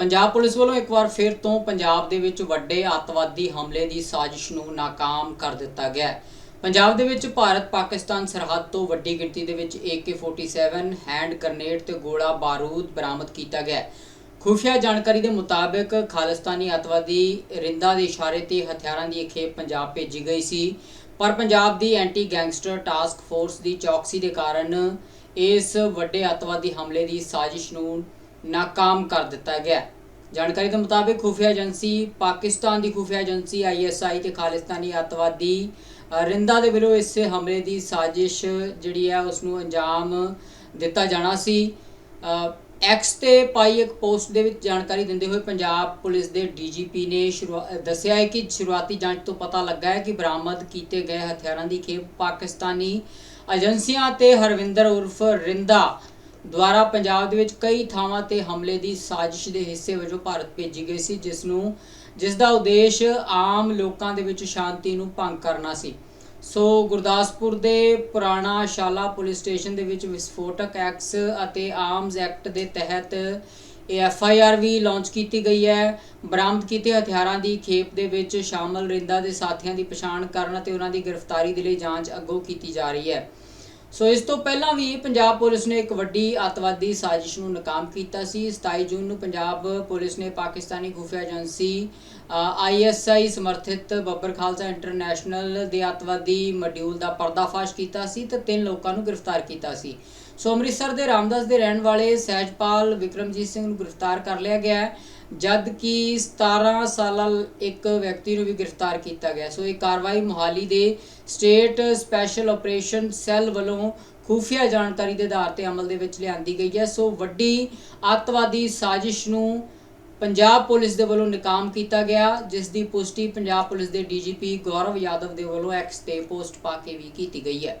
Punjab police ਵੱਲੋਂ ਇੱਕ ਵਾਰ ਫਿਰ ਤੋਂ ਪੰਜਾਬ ਦੇ ਵਿੱਚ ਵੱਡੇ ਅੱਤਵਾਦੀ ਹਮਲੇ ਦੀ ਸਾਜ਼ਿਸ਼ ਨੂੰ ਨਾਕਾਮ ਕਰ ਦਿੱਤਾ ਗਿਆ ਹੈ। ਪੰਜਾਬ ਦੇ ਵਿੱਚ ਭਾਰਤ ਪਾਕਿਸਤਾਨ ਸਰਹੱਦ ਤੋਂ ਵੱਡੀ ਗਿਣਤੀ ਦੇ ਵਿੱਚ AK47 ਹੈਂਡ ਗ੍ਰਨੇਡ ਤੇ ਗੋਲਾ ਬਾਰੂਦ ਬਰਾਮਦ ਕੀਤਾ ਗਿਆ ਹੈ। ਖੁਫੀਆ ਜਾਣਕਾਰੀ ਦੇ ਮੁਤਾਬਕ ਖਾਲਿਸਤਾਨੀ ਅੱਤਵਾਦੀ ਰਿੰਦਾ ਦੇ ਇਸ਼ਾਰੇ ਤੇ ਹਥਿਆਰਾਂ ਦੀ ਇਹ ਖੇਪ ਪੰਜਾਬ ਭੇਜੀ ਗਈ ਸੀ। ਪਰ ਪੰਜਾਬ ਦੀ ਐਂਟੀ ਗੈਂਗਸਟਰ ਟਾਸਕ ਫੋਰਸ ਦੀ ਚੌਕਸੀ ਦੇ ਕਾਰਨ ਇਸ ਵੱਡੇ ਅੱਤਵਾਦੀ ਹਮਲੇ ਦੀ ਸਾਜ਼ਿਸ਼ ਨੂੰ ਨਾਕਾਮ ਕਰ ਦਿੱਤਾ ਗਿਆ। ਜਾਣਕਾਰੀ ਦੇ ਮੁਤਾਬਕ ਖੁਫੀਆ ਏਜੰਸੀ, ਪਾਕਿਸਤਾਨ ਦੀ ਖੁਫੀਆ ਏਜੰਸੀ ਆਈਐਸਆਈ ਤੇ ਖਾਲਿਸਤਾਨੀ ਅੱਤਵਾਦੀ ਰਿੰਦਾ ਦੇ ਵੱਲੋਂ ਇਸ ਹਮਲੇ ਦੀ ਸਾਜ਼ਿਸ਼ ਜਿਹੜੀ ਹੈ ਉਸ ਨੂੰ ਅੰਜਾਮ ਦਿੱਤਾ ਜਾਣਾ ਸੀ। ਐਕਸ ਤੇ ਪਾਈ ਇੱਕ ਪੋਸਟ ਦੇ ਵਿੱਚ ਜਾਣਕਾਰੀ ਦਿੰਦੇ ਹੋਏ ਪੰਜਾਬ ਪੁਲਿਸ ਦੇ ਡੀਜੀਪੀ ਨੇ ਸ਼ੁਰੂਆ- ਦੱਸਿਆ ਹੈ ਕਿ ਸ਼ੁਰੂਆਤੀ ਜਾਂਚ ਤੋਂ ਪਤਾ ਲੱਗਾ ਹੈ ਕਿ ਬਰਾਮਦ ਕੀਤੇ ਗਏ ਹਥਿਆਰਾਂ ਦੀ ਖੇਪ ਪਾਕਿਸਤਾਨੀ ਏਜੰਸੀਆਂ ਤੇ ਹਰਵਿੰਦਰ ਉਰਫ ਰਿੰਦਾ ਦੁਆਰਾ ਪੰਜਾਬ ਦੇ ਵਿੱਚ ਕਈ ਥਾਵਾਂ ਤੇ ਹਮਲੇ ਦੀ ਸਾਜ਼ਿਸ਼ ਦੇ ਹਿੱਸੇ ਵਜੋਂ ਭਾਰਤ ਭੇਜੀ ਗਈ ਸੀ, ਜਿਸ ਨੂੰ, ਜਿਸ ਦਾ ਉਦੇਸ਼ ਆਮ ਲੋਕਾਂ ਦੇ ਵਿੱਚ ਸ਼ਾਂਤੀ ਨੂੰ ਭੰਗ ਕਰਨਾ ਸੀ। ਸੋ ਗੁਰਦਾਸਪੁਰ ਦੇ ਪੁਰਾਣਾ ਸ਼ਾਲਾ ਪੁਲਿਸ ਸਟੇਸ਼ਨ ਦੇ ਵਿੱਚ ਵਿਸਫੋਟਕ ਐਕਟਸ ਅਤੇ ਆਰਮਸ ਐਕਟ ਦੇ ਤਹਿਤ ਇਹ ਐਫ ਆਈ ਆਰ ਵੀ ਲਾਂਚ ਕੀਤੀ ਗਈ ਹੈ। ਬਰਾਮਦ ਕੀਤੇ ਹਥਿਆਰਾਂ ਦੀ ਖੇਪ ਦੇ ਵਿੱਚ ਸ਼ਾਮਲ ਰਿੰਦਾ ਦੇ ਸਾਥੀਆਂ ਦੀ ਪਛਾਣ ਕਰਨ ਅਤੇ ਉਹਨਾਂ ਦੀ ਗ੍ਰਿਫਤਾਰੀ ਦੇ ਲਈ ਜਾਂਚ ਅੱਗੋਂ ਕੀਤੀ ਜਾ ਰਹੀ ਹੈ। ਸੋ ਇਸ ਤੋਂ ਪਹਿਲਾਂ ਵੀ ਪੰਜਾਬ ਪੁਲਿਸ ਨੇ ਇੱਕ ਵੱਡੀ ਅੱਤਵਾਦੀ ਸਾਜ਼ਿਸ਼ ਨੂੰ ਨਾਕਾਮ ਕੀਤਾ ਸੀ। 27 ਜੂਨ ਨੂੰ ਪੰਜਾਬ ਪੁਲਿਸ ਨੇ ਪਾਕਿਸਤਾਨੀ ਖੁਫੀਆ ਏਜੰਸੀ ਆਈਐਸਆਈ ਸਮਰਥਿਤ ਬੱਬਰ ਖਾਲਸਾ ਇੰਟਰਨੈਸ਼ਨਲ ਦੇ ਅੱਤਵਾਦੀ ਮੋਡਿਊਲ ਦਾ ਪਰਦਾਫਾਸ਼ ਕੀਤਾ ਸੀ ਤੇ ਤਿੰਨ ਲੋਕਾਂ ਨੂੰ ਗ੍ਰਿਫਤਾਰ ਕੀਤਾ ਸੀ। ਸੋ ਅੰਮ੍ਰਿਤਸਰ ਦੇ ਰਾਮਦਾਸ ਦੇ ਰਹਿਣ ਵਾਲੇ ਸਹਿਜਪਾਲ ਵਿਕਰਮਜੀਤ ਸਿੰਘ ਨੂੰ ਗ੍ਰਿਫਤਾਰ ਕਰ ਲਿਆ ਗਿਆ ਹੈ ਜਦ ਕਿ 17 ਸਾਲਾ ਇੱਕ ਵਿਅਕਤੀ ਨੂੰ ਵੀ ਗ੍ਰਿਫਤਾਰ ਕੀਤਾ ਗਿਆ ਸੋ ਇਹ ਕਾਰਵਾਈ ਮੁਹਾਲੀ ਦੇ ਸਟੇਟ ਸਪੈਸ਼ਲ ਆਪਰੇਸ਼ਨ ਸੈੱਲ ਵੱਲੋਂ ਖੂਫੀਆ ਜਾਣਕਾਰੀ ਦੇ ਆਧਾਰ ਤੇ ਅਮਲ ਦੇ ਵਿੱਚ ਲਿਆਂਦੀ ਗਈ ਹੈ। ਸੋ ਵੱਡੀ ਅੱਤਵਾਦੀ ਸਾਜ਼ਿਸ਼ ਨੂੰ ਪੰਜਾਬ ਪੁਲਿਸ ਦੇ ਵੱਲੋਂ ਨਾਕਾਮ ਕੀਤਾ ਗਿਆ, ਜਿਸ ਦੀ ਪੁਸ਼ਟੀ ਪੰਜਾਬ ਪੁਲਿਸ ਦੇ ਡੀਜੀਪੀ ਗੌਰਵ ਯਾਦਵ ਦੇ ਵੱਲੋਂ ਐਕਸ ਤੇ ਪੋਸਟ ਪਾ ਕੇ ਵੀ ਕੀਤੀ ਗਈ ਹੈ।